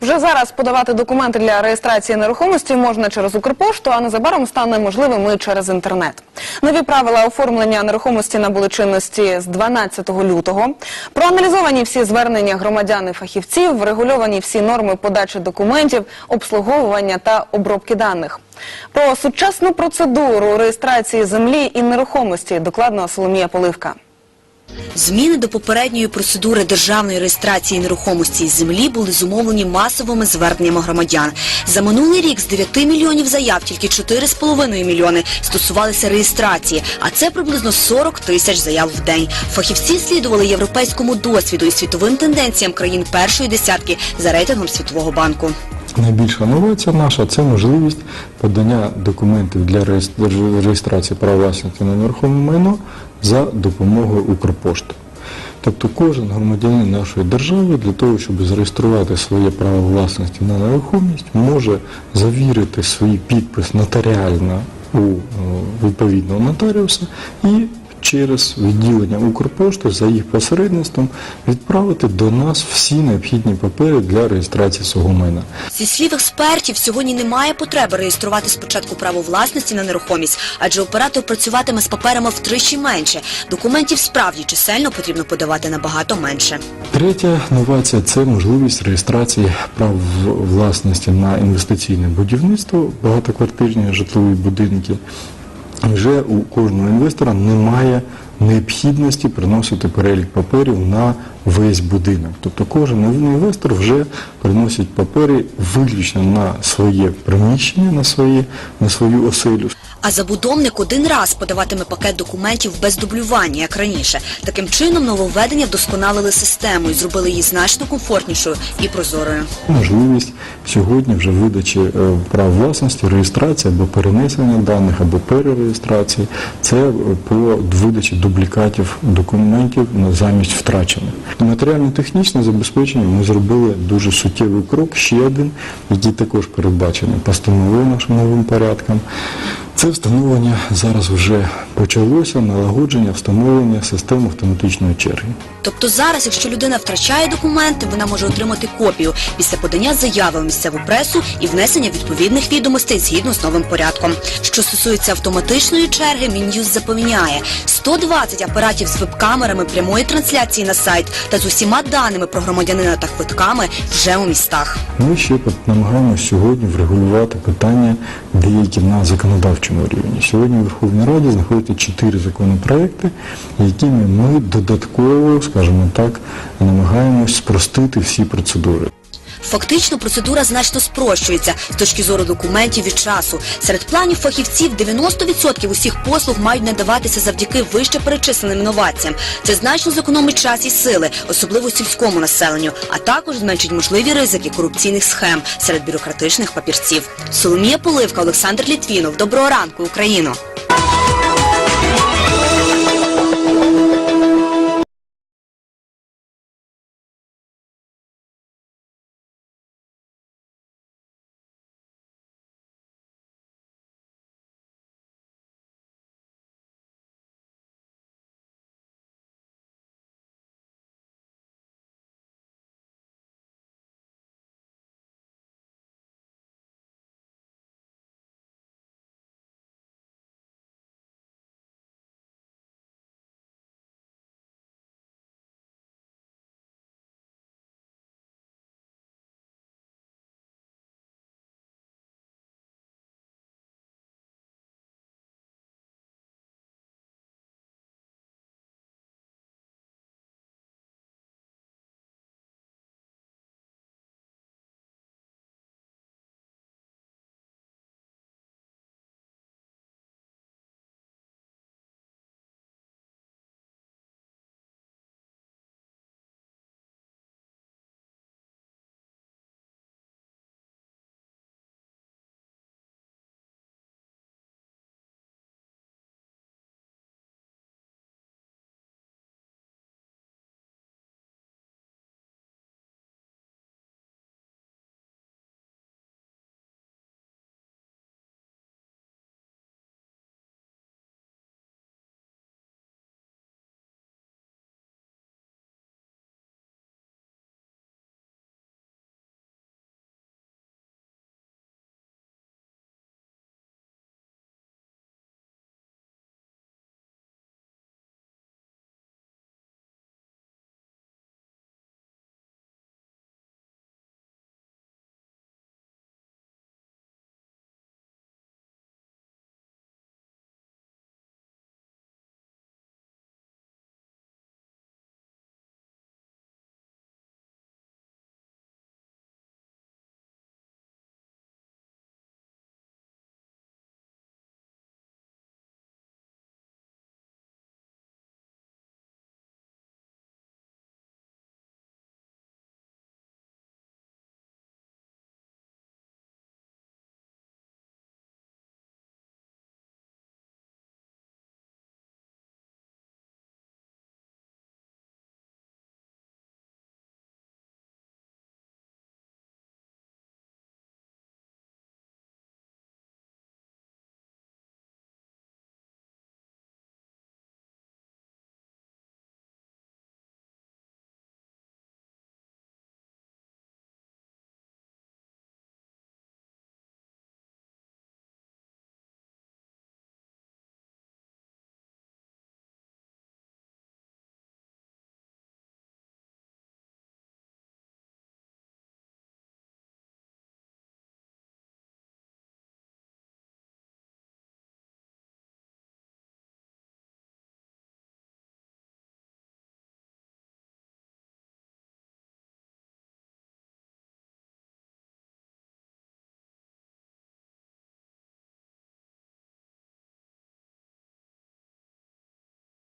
Вже зараз подавати документи для реєстрації нерухомості можна через Укрпошту, а незабаром стане можливим і через інтернет. Нові правила оформлення нерухомості набули чинності з 12 лютого. Проаналізовані всі звернення громадян і фахівців, врегульовані всі норми подачі документів, обслуговування та обробки даних. Про сучасну процедуру реєстрації землі і нерухомості докладно Соломія Поливка. Зміни до попередньої процедури державної реєстрації нерухомості і землі були зумовлені масовими зверненнями громадян. За минулий рік з 9 мільйонів заяв тільки 4,5 мільйони стосувалися реєстрації, а це приблизно 40 тисяч заяв в день. Фахівці слідували європейському досвіду і світовим тенденціям країн першої десятки за рейтингом Світового банку. Найбільша новація наша це можливість подання документів для реєстрації права власності на нерухоме майно за допомогою Укрпошти. Тобто кожен громадянин нашої держави для того, щоб зареєструвати своє право власності на нерухомість, може завірити свій підпис нотаріально у е, відповідного нотаріуса і через відділення Укрпошти за їх посередництвом відправити до нас всі необхідні папери для реєстрації свого майна. Зі слів експертів, сьогодні немає потреби реєструвати спочатку право власності на нерухомість, адже оператор працюватиме з паперами втричі менше. Документів справді чисельно потрібно подавати набагато менше. Третя новація це можливість реєстрації прав власності на інвестиційне будівництво, багатоквартирні житлові будинки. Вже у кожного інвестора немає необхідності приносити перелік паперів на весь будинок. Тобто кожен інвестор вже приносить папери виключно на своє приміщення, на, своє, на свою оселю. А забудовник один раз подаватиме пакет документів без дублювання, як раніше. Таким чином нововведення вдосконалили систему і зробили її значно комфортнішою і прозорою. Можливість сьогодні вже видачі е, прав власності, реєстрації або перенесення даних, або перереєстрації. Це е, по видачі дублікатів документів замість втрачених. Матеріально-технічне забезпечення ми зробили дуже суттєвий крок, ще один, який також передбачений постановою нашим новим порядком. Це встановлення зараз вже почалося, налагодження встановлення системи автоматичної черги. Тобто зараз, якщо людина втрачає документи, вона може отримати копію після подання заяви в місцеву пресу і внесення відповідних відомостей згідно з новим порядком. Що стосується автоматичної черги, Мін'юз запевняє 120 апаратів з веб-камерами прямої трансляції на сайт та з усіма даними про громадянина та квитками вже у містах. Ми ще намагаємося сьогодні врегулювати питання деякі на законодавчому рівні. Сьогодні в Верховній Раді знаходяться чотири законопроекти, якими ми додатково, скажімо так, намагаємось спростити всі процедури. Фактично процедура значно спрощується з точки зору документів і часу. Серед планів фахівців 90% усіх послуг мають надаватися завдяки вище перечисленим інноваціям. Це значно зекономить час і сили, особливо сільському населенню, а також зменшить можливі ризики корупційних схем серед бюрократичних папірців. Соломія Поливка, Олександр Літвінов. Доброго ранку, Україно!